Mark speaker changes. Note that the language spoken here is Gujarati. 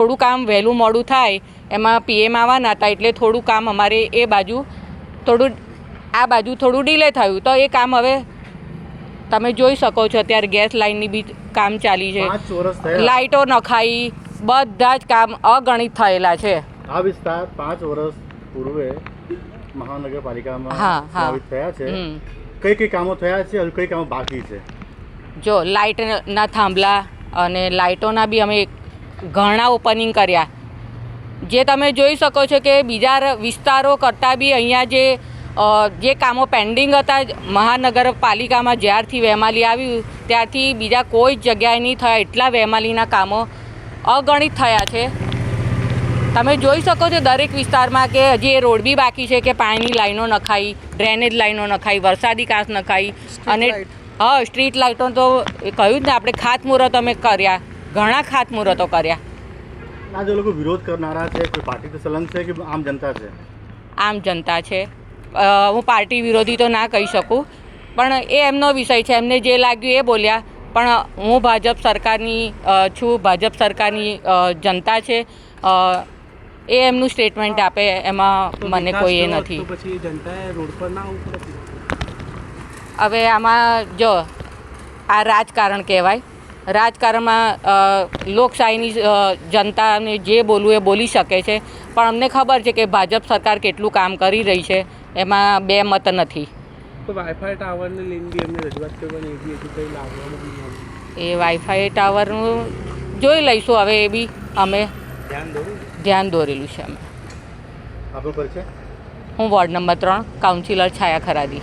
Speaker 1: થોડું કામ વહેલું મોડું થાય એમાં પીએમ આવવાના હતા એટલે થોડું કામ અમારે એ બાજુ થોડું આ બાજુ થોડું ડીલે થયું. તો એ કામ હવે તમે જોઈ શકો છો અત્યારે ગેસ લાઇનની બી કામ ચાલી છે. લાઇટો નખાઈ બધા જ કામ અગણિત થયેલા છે.
Speaker 2: આ વિસ્તાર પાંચ વર્ષ પૂર્વે મહાનગરપાલિકામાં
Speaker 1: હા, હા.
Speaker 2: થયા છે. કઈ કઈ કામો થયા છે કઈ કામો બાકી છે?
Speaker 1: જો લાઇટના થાંભલા અને લાઇટોના બી અમે ઘણા ઓપનિંગ કર્યા. જે તમે જોઈ શકો છો કે બીજા વિસ્તારો કરતાં બી અહીંયા જે જે કામો પેન્ડિંગ હતા મહાનગરપાલિકામાં જ્યારથી વેમાલી આવ્યું ત્યારથી બીજા કોઈ જ જગ્યાએ નહીં થયા એટલા વેમાલીના કામો અગણિત થયા છે. તમે જોઈ શકો છો દરેક વિસ્તારમાં કે હજી એ રોડ બી બાકી છે કે પાણીની લાઈનો નખાઈ ડ્રેનેજ લાઈનો નખાઈ વરસાદી કાંસ નખાઈ અને હા સ્ટ્રીટ લાઇટો તો કહ્યું જ ને આપણે ખાતમુહૂર્ત અમે કર્યા. ઘણા ખાતમુહૂર્તો કર્યા.
Speaker 2: આ જે લોકો વિરોધ કરનારા છે કોઈ પાર્ટીથી સંલગ્ન છે કે આમ જનતા છે?
Speaker 1: આમ જનતા છે. હું પાર્ટી વિરોધી તો ના કહી શકું પણ એ એમનો વિષય છે. એમને જે લાગ્યું એ બોલ્યા. પણ હું ભાજપ સરકારની છું. ભાજપ સરકારની જનતા છે. એ એમનું સ્ટેટમેન્ટ આપે. એમાં મને કોઈ એ નથી.
Speaker 3: પછી જનતાએ રોડ પર ના
Speaker 1: હવે આમાં જો આ રાજકારણ કહેવાય. રાજકારણમાં લોકશાહીની જનતાને જે બોલવું એ બોલી શકે છે. પણ અમને ખબર છે કે ભાજપ સરકાર કેટલું કામ કરી રહી છે એમાં બે મત નથી.
Speaker 3: વાઈફાઈ ટાવરને લઈને બી રજૂઆત કરવાની એ કંઈ
Speaker 1: વાઈફાઈ ટાવરનું જોઈ લઈશું હવે એ બી અમે.
Speaker 3: ધ્યાન
Speaker 1: ધ્યાન દોરેલું છે અમે.
Speaker 2: આપણો પરિચય?
Speaker 1: હું વોર્ડ નંબર ત્રણ કાઉન્સિલર છાયા ખરાદી.